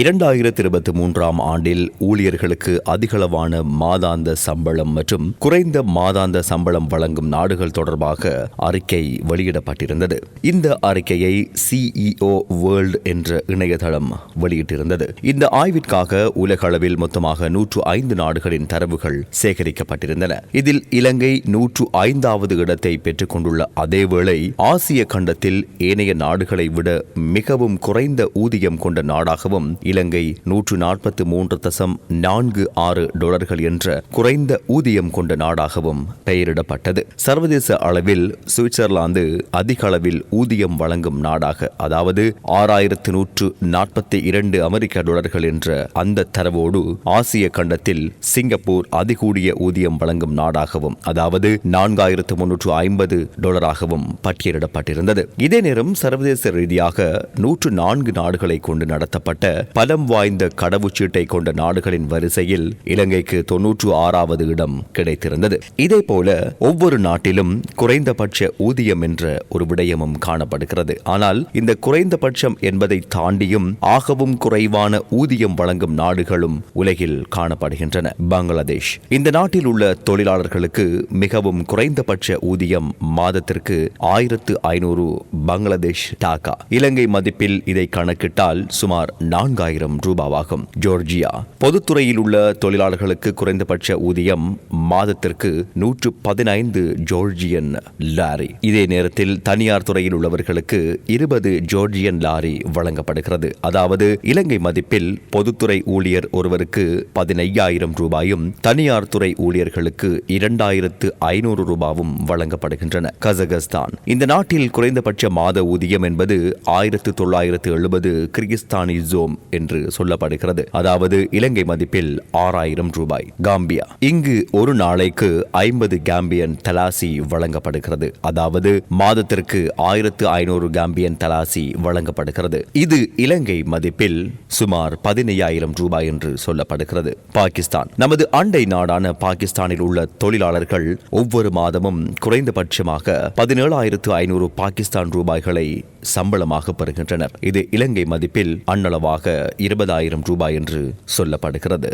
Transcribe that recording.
இரண்டாயிரத்தி இருபத்தி மூன்றாம் ஆண்டில் ஊழியர்களுக்கு அதிகளவான மாதாந்த சம்பளம் மற்றும் குறைந்த மாதாந்த சம்பளம் வழங்கும் நாடுகள் தொடர்பாக அறிக்கை வெளியிடப்பட்டிருந்தது. இந்த அறிக்கையை சிஇஓ வேர்ல்ட் என்ற இணையதளம் வெளியிட்டிருந்தது. இந்த ஆய்விற்காக உலகளவில் மொத்தமாக நூற்று ஐந்து நாடுகளின் தரவுகள் சேகரிக்கப்பட்டிருந்தன. இதில் இலங்கை நூற்று ஐந்தாவது இடத்தை பெற்றுக் கொண்டுள்ள அதேவேளை ஆசிய கண்டத்தில் ஏனைய நாடுகளை விட மிகவும் குறைந்த ஊதியம் கொண்ட நாடாகவும் இலங்கை நூற்று நாற்பத்தி மூன்று தசம் நான்கு ஆறு டாலர்கள் என்ற குறைந்த ஊதியம் கொண்ட நாடாகவும் பெயரிடப்பட்டது. சர்வதேச அளவில் சுவிட்சர்லாந்து அதிக அளவில் ஊதியம் வழங்கும் நாடாக அதாவது ஆறாயிரத்து நூற்று நாற்பத்தி இரண்டு அமெரிக்க டாலர்கள் என்ற அந்த தரவோடு ஆசிய கண்டத்தில் சிங்கப்பூர் அதிகூடிய ஊதியம் வழங்கும் நாடாகவும் அதாவது நான்காயிரத்து முன்னூற்று ஐம்பது டாலராகவும் பட்டியலிடப்பட்டிருந்தது. இதே நேரம் சர்வதேச ரீதியாக நூற்று நான்கு நாடுகளை கொண்டு நடத்தப்பட்ட பலம் வாய்ந்த கடவுச்சீட்டை கொண்ட நாடுகளின் வரிசையில் இலங்கைக்கு தொன்னூற்று ஆறாவது இடம் கிடைத்திருந்தது. இதே போல ஒவ்வொரு நாட்டிலும் குறைந்தபட்ச ஊதியம் என்ற ஒரு விடயமும் காணப்படுகிறது. ஆனால் இந்த குறைந்தபட்சம் என்பதை தாண்டியும் ஆகவும் குறைவான ஊதியம் வழங்கும் நாடுகளும் உலகில் காணப்படுகின்றன. பங்களாதேஷ். இந்த நாட்டில் உள்ள தொழிலாளர்களுக்கு மிகவும் குறைந்தபட்ச ஊதியம் மாதத்திற்கு ஆயிரத்து ஐநூறு பங்களாதேஷ் டாக்கா. இலங்கை மதிப்பில் இதை கணக்கிட்டால் சுமார் நான்கு நான்காயிரம் ரூபாவாகும். ஜோர்ஜியா பொதுத்துறையில் உள்ள தொழிலாளர்களுக்கு குறைந்தபட்ச ஊதியம் மாதத்திற்கு நூற்று பதினைந்து ஜோர்ஜியன் லாரி. இதே நேரத்தில் தனியார் துறையில் உள்ளவர்களுக்கு இருபது ஜோர்ஜியன் லாரி வழங்கப்படுகிறது. அதாவது இலங்கை மதிப்பில் பொதுத்துறை ஊழியர் ஒருவருக்கு பதினையாயிரம் ரூபாயும் தனியார் துறை ஊழியர்களுக்கு இரண்டாயிரத்து ஐநூறு ரூபாவும் வழங்கப்படுகின்றன. கசகஸ்தான். இந்த நாட்டில் குறைந்தபட்ச மாத ஊதியம் என்பது ஆயிரத்து தொள்ளாயிரத்து எழுபது கிர்கிஸ்தானி ஜோம் என்று சொல்லப்படுகிறது. அதாவது இலங்கை மதிப்பில் ஆறாயிரம் ரூபாய். காம்பியா. இங்கு ஒரு நாளைக்கு ஐம்பது காம்பியன் தலாசி வழங்கப்படுகிறது. அதாவது மாதத்திற்கு ஆயிரத்து ஐநூறு காம்பியன் தலாசி வழங்கப்படுகிறது. இது இலங்கை மதிப்பில் சுமார் பதினையாயிரம் ரூபாய் என்று சொல்லப்படுகிறது. பாகிஸ்தான். நமது அண்டை நாடான பாகிஸ்தானில் உள்ள தொழிலாளர்கள் ஒவ்வொரு மாதமும் குறைந்தபட்சமாக பதினேழாயிரத்து ஐநூறு பாகிஸ்தான் ரூபாய்களை சம்பளமாக பெறுகின்றனர். இது இலங்கை மதிப்பில் அன்னளவாக இருபதாயிரம் ரூபாய் என்று சொல்லப்படுகிறது.